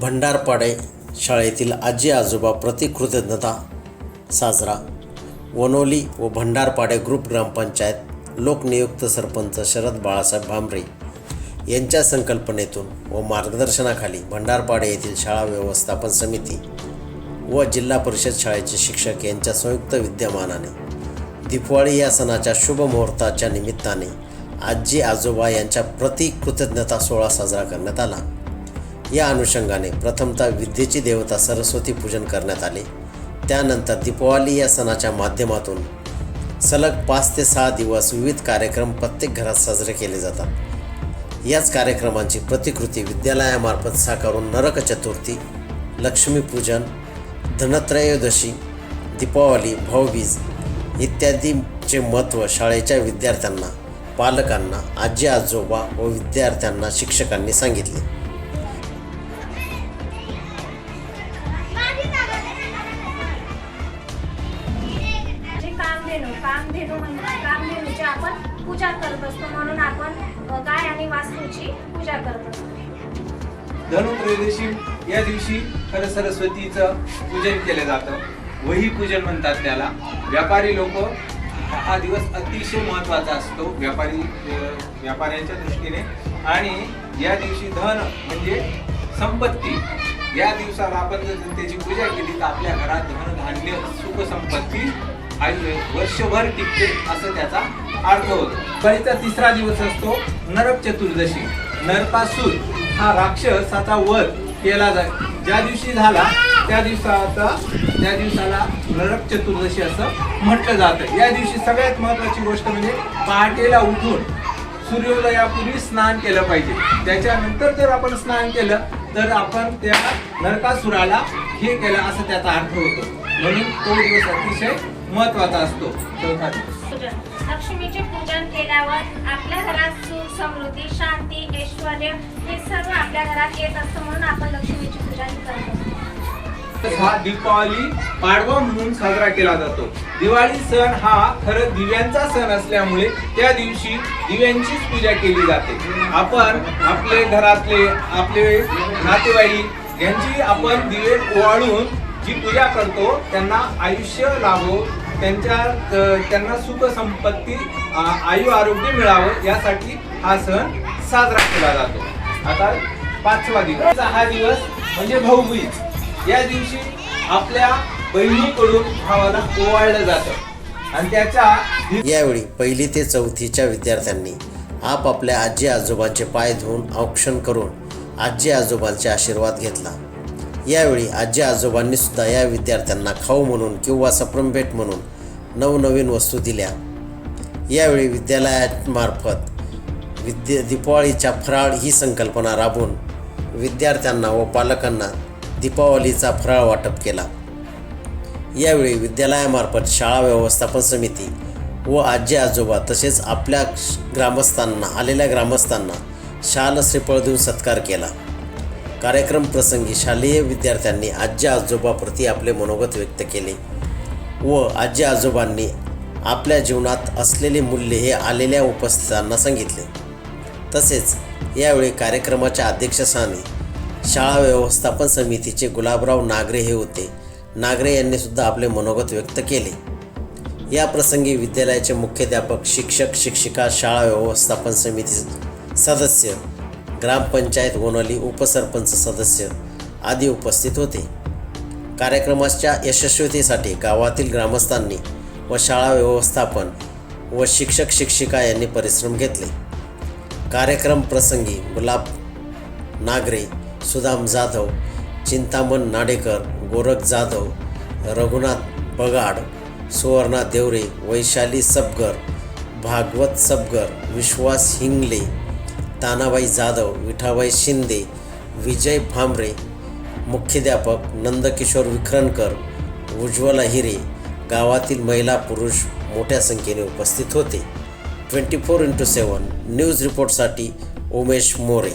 भंडारपाडे शाळेतील आजी आजोबा प्रतिकृतज्ञता साजरा. वनोली व भंडारपाडे ग्रुप ग्रामपंचायत लोकनियुक्त सरपंच शरद बाळासाहेब भांबरे यांच्या संकल्पनेतून व मार्गदर्शनाखाली भंडारपाडे येथील शाळा व्यवस्थापन समिती व जिल्हा परिषद शाळेचे शिक्षक यांच्या संयुक्त विद्यमानाने दिपवाळी या सणाच्या शुभ मुहूर्ताच्या निमित्ताने आजी आजोबा यांच्या प्रतिकृतज्ञता सोहळा साजरा करण्यात आला. या अनुषंगाने प्रथमतः विद्येची देवता सरस्वती पूजन करण्यात आले. त्यानंतर दीपावली या सणाच्या माध्यमातून सलग पाच ते सहा दिवस विविध कार्यक्रम प्रत्येक घरात साजरे केले जातात. याच कार्यक्रमांची प्रतिकृती विद्यालयामार्फत साकारून नरक चतुर्थी लक्ष्मीपूजन धनत्रयोदशी दीपावली भाऊबीज इत्यादीचे महत्त्व शाळेच्या विद्यार्थ्यांना पालकांना आजी आजोबा व विद्यार्थ्यांना शिक्षकांनी सांगितले. कामधेनू कामधेनू म्हणजे कामधेनूची आपण पूजा करत असतो. म्हणून आपण गाय आणि वासरूची पूजा करत असतो. धनुत्रयोदशी या दिवशी खरं सरस्वतीचं पूजन केलं जातं. वही पूजन म्हणतात त्याला. व्यापारी लोक हा दिवस अतिशय महत्त्वाचा असतो. व्यापारी व्यापाऱ्यांच्या दृष्टीने. आणि या दिवशी धन म्हणजे संपत्ती. या दिवसाला आपण जर त्याची पूजा केली तर आपल्या घरात धनधान्य सुखसंपत्ती सुख वर्षभर टिकते असं त्याचा अर्थ होतो. बळीचा तिसरा दिवस असतो नरक चतुर्दशी. नरकासूर हा राक्षसाचा वध केला जा ज्या दिवशी झाला त्या दिवसाचा त्या दिवसाला नरक चतुर्दशी असं म्हटलं जातं. या दिवशी सगळ्यात महत्त्वाची गोष्ट म्हणजे पहाटेला उठून सूर्योदयापूर्वी स्नान केलं पाहिजे. त्याच्यानंतर जर आपण स्नान केलं तर आपण त्या नरकासुराला हे केलं असं त्याचा अर्थ होतो. म्हणून तो दिवस अतिशय महत्त्वाचा असतो. पूजन लक्ष्मीचे पूजन केल्यावर आपल्या घरात सुख समृद्धी शांती ऐश्वर हे सर्व आपल्या घरात येत असतं म्हणून आपण लक्ष्मीची पूजा करत. हा दीपावली पाडवा म्हणून साजरा केला जातो. दिवाळी सण हा खरं दिव्यांचा सण असल्यामुळे त्या दिवशी दिव्यांचीच पूजा केली जाते. आपण आपले घरातले आपले नातेवाईक यांची आपण दिवे ओवाळून जी पूजा करतो त्यांना आयुष्य लाभो त्यांच्या त्यांना सुख संपत्ती आयु आरोग्य मिळावं यासाठी हा सण साजरा केला जातो. आता पाचवा दिवस. हा दिवस म्हणजे भाऊबीज. या दिवशी आपल्या बहिणीकडून भावाला ओवाळलं जातं. आणि त्याच्या यावेळी पहिली ते चौथीच्या विद्यार्थ्यांनी आपापल्या आजी आजोबांचे पाय धुवून औक्षण करून आजी आजोबांचे आशीर्वाद घेतला. यावेळी आजी आजोबांनी सुद्धा या विद्यार्थ्यांना खाऊ म्हणून किंवा सप्रम भेट म्हणून नवनवीन वस्तू दिल्या. यावेळी विद्यालयामार्फत विद्या दीपावळीच्या फराळ ही संकल्पना राबवून विद्यार्थ्यांना व पालकांना दीपावलीचा फराळ वाटप केला. यावेळी विद्यालयामार्फत शाळा व्यवस्थापन समिती व आजी आजोबा तसेच आपल्या श- ग्रामस्थांना आलेल्या ग्रामस्थांना शाल श्रीफळ देऊन सत्कार केला. कार्यक्रम प्रसंगी शालेय विद्यार्थ्यांनी आजी आजोबाप्रती आपले मनोगत व्यक्त केले व आजी आजोबांनी आपल्या जीवनात असलेले मूल्य हे आलेल्या उपस्थितांना सांगितले. तसेच यावेळी कार्यक्रमाच्या अध्यक्षस्थानी शाळा व्यवस्थापन समितीचे गुलाबराव नागरे हे होते. नागरे यांनी सुद्धा आपले मनोगत व्यक्त केले. या प्रसंगी विद्यालयाचे मुख्याध्यापक शिक्षक शिक्षिका शाळा व्यवस्थापन समिती सदस्य ग्रामपंचायत वनवली उपसरपंच सदस्य आदी उपस्थित होते. कार्यक्रमाच्या यशस्वीतेसाठी गावातील ग्रामस्थांनी व शाळा व्यवस्थापन व शिक्षक शिक्षिका यांनी परिश्रम घेतले. कार्यक्रम प्रसंगी गुलाब नागरे सुदाम जाधव चिंतामण नाडेकर गोरख जाधव रघुनाथ बगाड सुवर्णा देवरे वैशाली सबगर भागवत सबगर विश्वास हिंगले तानाबाई जाधव विठाबाई शिंदे विजय भांबरे मुख्याध्यापक नंदकिशोर विखरणकर उज्ज्वला हिरे गावातील महिला पुरुष मोठ्या संख्येने उपस्थित होते. Twenty four into seven news रिपोर्टसाठी Umesh More.